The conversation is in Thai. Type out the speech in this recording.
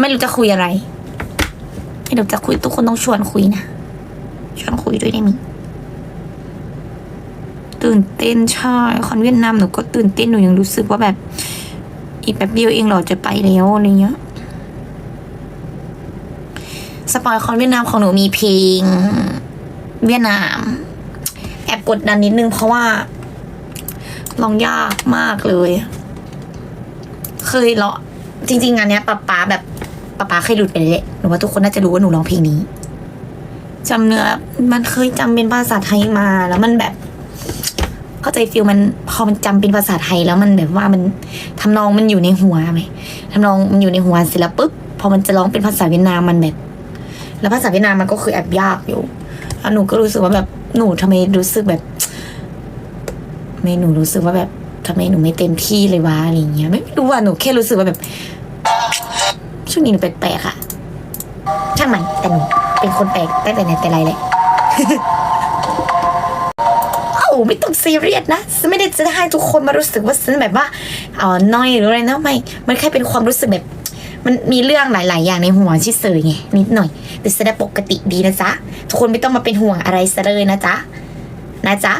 ไม่รู้จะคุยอะไร ไม่รู้จะคุยทุกคนต้องชวนคุยนะชวนคุยด้วยได้มั้ยตื่นเต้นใช่คอนเวียดนามหนูก็ตื่นเต้นหนูยังรู้สึกว่าแบบ อีกแป๊บเดียวเองเหราจะไปแล้วอะไรเงี้ยสปอยคอนเวียดนามของหนูมีเพลงเวียดนามแอบกดดันนิดนึงเพราะว่ารองยากมากเลย เคยเลาะจริง ๆ งานเนี้ยป๊าป๊าแบบ ป๊าป๊าเคยหลุดไปเลยหนูว่าทุกคนน่าจะรู้ว่าหนูร้องเพลงนี้จำเนื้อมันเคยจำเป็นภาษาไทยมา แล้วมันแบบ เข้าใจฟิลมันพอมันจำเป็นภาษาไทยแล้วมันแบบว่ามันทำนองมันอยู่ในหัวไหมทำนองมันอยู่ในหัวเสร็จแล้วปุ๊บพอมันจะร้องเป็นภาษาเวียดนามมันแบบ แล้วภาษาเวียดนามมันก็คือแอบยากอยู่แล้วหนูก็รู้สึกว่าแบบหนูทำไมรู้สึกแบบทำไมหนูรู้สึกว่าแบบทำไมหนูไม่เต็มที่เลยวะอะไรเงี้ย ไม่รู้ว่าหนูแค่รู้สึกว่าแบบ ช่วงนี้หนูแปลกๆอะช่างมันแต่หนูเป็นคนแปลกตั้งแต่ไหนแต่ไรเลยเอ้าไม่ต้องซีเรียสนะฉันไม่ได้จะให้ทุกคนมารู้สึกว่าฉันแบบว่าอ๋อน้อยหรืออะไรนะไม่มันแค่เป็นความรู้สึกแบบ มันมีเรื่องหลาย ๆ อย่างในหัวที่เสยไงนิดหน่อย แต่แสดงปกติดีนะจ๊ะทุกคนไม่ต้องมาเป็นห่วงอะไรซะเลยนะจ๊ะนะจ๊ะ